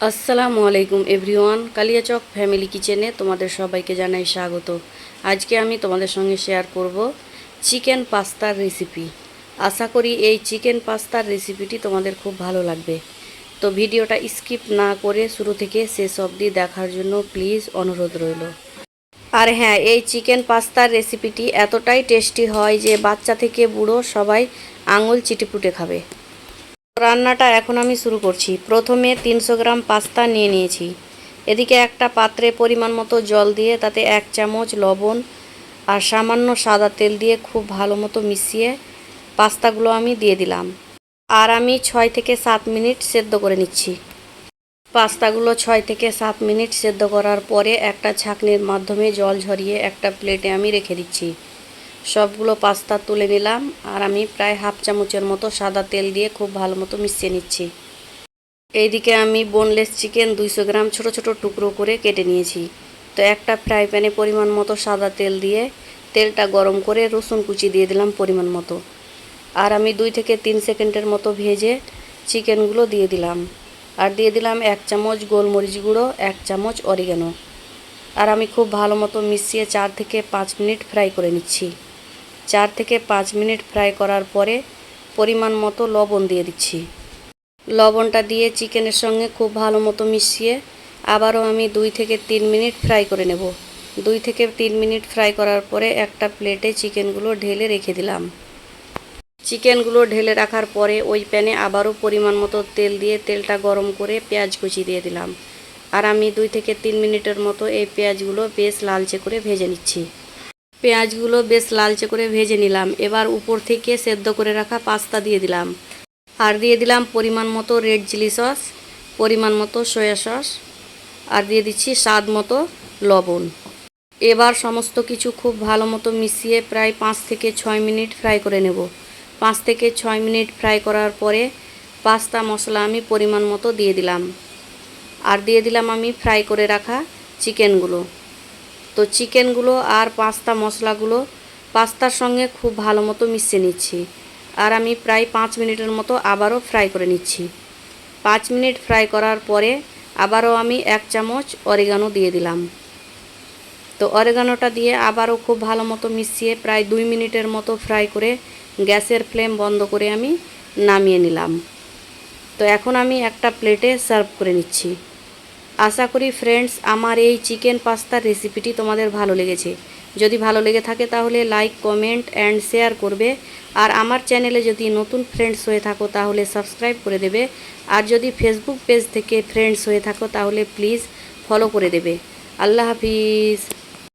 আসসালামু আলাইকুম everyone, Kaliachak family কিচেনে তোমাদের সবাইকে জানাই স্বাগত। আজকে আমি তোমাদের সঙ্গে শেয়ার করব চিকেন পাস্তার রেসিপি। আশা করি এই চিকেন পাস্তার রেসিপিটি তোমাদের খুব ভালো লাগবে। তো ভিডিওটা স্কিপ না করে শুরু থেকে শেষ অবধি দেখার জন্য প্লিজ অনুরোধ রইল। আর হ্যাঁ এই চিকেন পাস্তার রেসিপিটি এতটাই টেস্টি হয় যে বাচ্চা থেকে বুড়ো সবাই আঙুল চিটিপুটে খাবে। রান্নাটা এখন আমি শুরু করছি। প্রথমে তিনশো গ্রাম পাস্তা নিয়ে নিয়েছি। এদিকে একটা পাত্রে পরিমাণ মতো জল দিয়ে তাতে এক চামচ লবণ আর সামান্য সাদা তেল দিয়ে খুব ভালো মতো মিশিয়ে পাস্তাগুলো আমি দিয়ে দিলাম। আর আমি ছয় থেকে সাত মিনিট সেদ্ধ করে নিচ্ছি। পাস্তাগুলো ছয় থেকে সাত মিনিট সেদ্ধ করার পরে একটা ছাঁকনির মাধ্যমে জল ঝরিয়ে একটা প্লেটে আমি রেখে দিচ্ছি। সবগুলো পাস্তা তুলে নিলাম আর আমি প্রায় হাফ চামচের মতো সাদা তেল দিয়ে খুব ভালো মতো মিশিয়ে নিচ্ছি। এইদিকে আমি বোনলেস চিকেন দুইশো গ্রাম ছোট ছোট টুকরো করে কেটে নিয়েছি। তো একটা ফ্রাই প্যানে পরিমাণ মতো সাদা তেল দিয়ে তেলটা গরম করে রসুন কুচি দিয়ে দিলাম পরিমাণ মতো। আর আমি দুই থেকে তিন সেকেন্ডের মতো ভেজে চিকেনগুলো দিয়ে দিলাম। আর দিয়ে দিলাম এক চামচ গোলমরিচ গুঁড়ো, এক চামচ অরিগানো আর আমি খুব ভালো মতো মিশিয়ে চার থেকে পাঁচ মিনিট ফ্রাই করে নিচ্ছি। চার থেকে পাঁচ মিনিট ফ্রাই করার পরে পরিমাণ মতো লবণ দিয়ে দিচ্ছি। লবণটা দিয়ে চিকেনের সঙ্গে খুব ভালো মতো মিশিয়ে আবারও আমি দুই থেকে তিন মিনিট ফ্রাই করে নেব। দুই থেকে তিন মিনিট ফ্রাই করার পরে একটা প্লেটে চিকেনগুলো ঢেলে রেখে দিলাম। চিকেনগুলো ঢেলে রাখার পরে ওই প্যানে আবারও পরিমাণ মতো তেল দিয়ে তেলটা গরম করে পেঁয়াজ কুচি দিয়ে দিলাম। আর আমি দুই থেকে তিন মিনিটের মতো এই পেঁয়াজগুলো বেশ লালচে করে ভেজে নিচ্ছি। পেঁয়াজগুলো বেশ লালচে করে ভেজে নিলাম। এবার উপর থেকে সেদ্ধ করে রাখা পাস্তা দিয়ে দিলাম। আর দিয়ে দিলাম পরিমাণ মতো রেড চিলি সস, পরিমাণ মতো সয়া সস, আর দিয়ে দিচ্ছি স্বাদ মতো লবণ। এবার সমস্ত কিছু খুব ভালো মতো মিশিয়ে প্রায় পাঁচ থেকে ছয় মিনিট ফ্রাই করে নেব। পাঁচ থেকে ছয় মিনিট ফ্রাই করার পরে পাস্তা মশলা আমি পরিমাণ মতো দিয়ে দিলাম। আর দিয়ে দিলাম আমি ফ্রাই করে রাখা চিকেনগুলো। তো চিকেনগুলো আর পাস্তা মশলাগুলো পাস্তার সঙ্গে খুব ভালো মতো মিশিয়ে নিচ্ছি। আর আমি প্রায় পাঁচ মিনিটের মতো আবারও ফ্রাই করে নিচ্ছি। পাঁচ মিনিট ফ্রাই করার পরে আবারও আমি এক চামচ অরিগানো দিয়ে দিলাম। তো অরিগানোটা দিয়ে আবারও খুব ভালো মতো মিশিয়ে প্রায় দুই মিনিটের মতো ফ্রাই করে গ্যাসের ফ্লেম বন্ধ করে আমি নামিয়ে নিলাম। তো এখন আমি একটা প্লেটে সার্ভ করে নিচ্ছি। আশা করি ফ্রেন্ডস আমার এই চিকেন পাস্তার রেসিপিটি তোমাদের ভালো লেগেছে। যদি ভালো লেগে থাকে তাহলে লাইক কমেন্ট অ্যান্ড শেয়ার করবে। আর আমার চ্যানেলে যদি নতুন ফ্রেন্ডস হয়ে থাকো তাহলে সাবস্ক্রাইব করে দেবে। আর যদি ফেসবুক পেজ থেকে ফ্রেন্ডস হয়ে থাকো তাহলে প্লিজ ফলো করে দেবে। আল্লাহ হাফিজ।